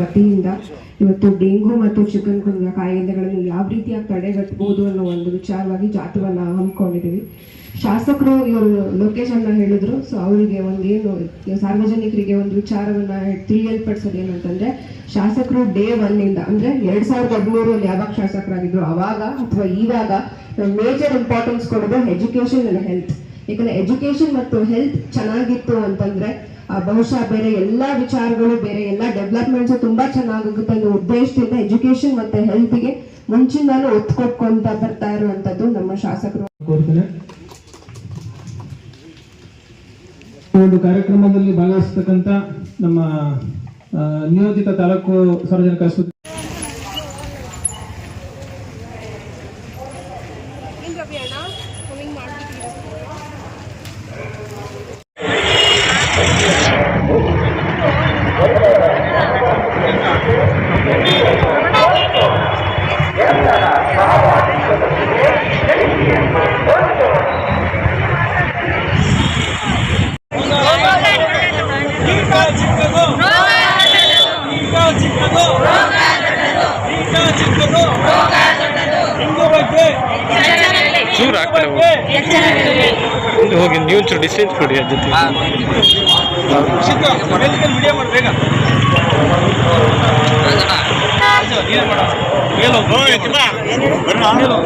ವತಿಯಿಂದ ಇವತ್ತು ಡೆಂಗು ಮತ್ತು ಚಿಕನ್ ಗುಂಡ ಕಾಯಿಲೆಗಳನ್ನು ಯಾವ ರೀತಿಯಾಗಿ ತಡೆಗಟ್ಟಬಹುದು ಅನ್ನೋ ಒಂದು ವಿಚಾರವಾಗಿ ಜಾಥವನ್ನ ಹಮ್ಮಿಕೊಂಡಿದ್ದೀವಿ. ಶಾಸಕರು ಇವರು ಲೊಕೇಶನ್ನ ಹೇಳಿದ್ರು ಸೊ ಅವರಿಗೆ ಒಂದೇನು ಸಾರ್ವಜನಿಕರಿಗೆ ಒಂದು ವಿಚಾರವನ್ನ ತಿಳಿಯಲ್ಪಡಿಸೋದು ಏನಂತಂದ್ರೆ ಶಾಸಕರು ಡೇ ಒನ್ ಇಂದ, ಅಂದ್ರೆ ಎರಡ್ ಸಾವಿರದ ಹದಿಮೂರಲ್ಲಿ ಯಾವಾಗ ಶಾಸಕರಾಗಿದ್ರು? ಅವಾಗ ಅಥವಾ ಇವಾಗ ಮೇಜರ್ ಇಂಪಾರ್ಟೆನ್ಸ್ ಕೊಡೋದು ಎಜುಕೇಶನ್ ಅಂಡ್ ಹೆಲ್ತ್ ಯಾಕಂದ್ರೆ ಎಜುಕೇಶನ್ ಮತ್ತು ಹೆಲ್ತ್ ಚೆನ್ನಾಗಿತ್ತು ಅಂತಂದ್ರೆ ಬಹುಶಃ ಬೇರೆ ಎಲ್ಲಾ ವಿಚಾರಗಳು ಬೇರೆ ಎಲ್ಲಾ ಡೆವಲಪ್ಮೆಂಟ್ಸ್ ತುಂಬಾ ಚೆನ್ನಾಗುತ್ತೆ ಅನ್ನೋ ಉದ್ದೇಶದಿಂದ ಎಜುಕೇಶನ್ ಮತ್ತೆ ಹೆಲ್ತ್ಗೆ ಮುಂಚಿಂದಾನು ಒತ್ತು ಕೊಟ್ಕೊಂತ ಬರ್ತಾ ಇರುವಂತದ್ದು ನಮ್ಮ ಶಾಸಕರು. ಕೋರ್ತೇನೆ ಒಂದು ಕಾರ್ಯಕ್ರಮದಲ್ಲಿ ಭಾಗವಹಿಸತಕ್ಕಂತ ನಮ್ಮ ನಿಯೋಜಿತ ತಾಲೂಕು ಸಾರ್ವಜನಿಕ ಆಸ್ಪತ್ರೆ ಚಿಕ್ಕದು ಈಗ ಚಿಕ್ಕದು ಹಿಂಗು ಬಗ್ಗೆ ಚೂರು ಆ ಒಂದು ಹೋಗಿ ನೀವು ಚೂರು ಡಿಸ್ಟೆನ್ಸ್ ಕೊಡಿ ಅದ್ರ ಜೊತೆ ವಿಡಿಯೋ ಮಾಡಬೇಕ ಏನು ಮಾಡ ಹೇಳೋ ಹೇಳೋ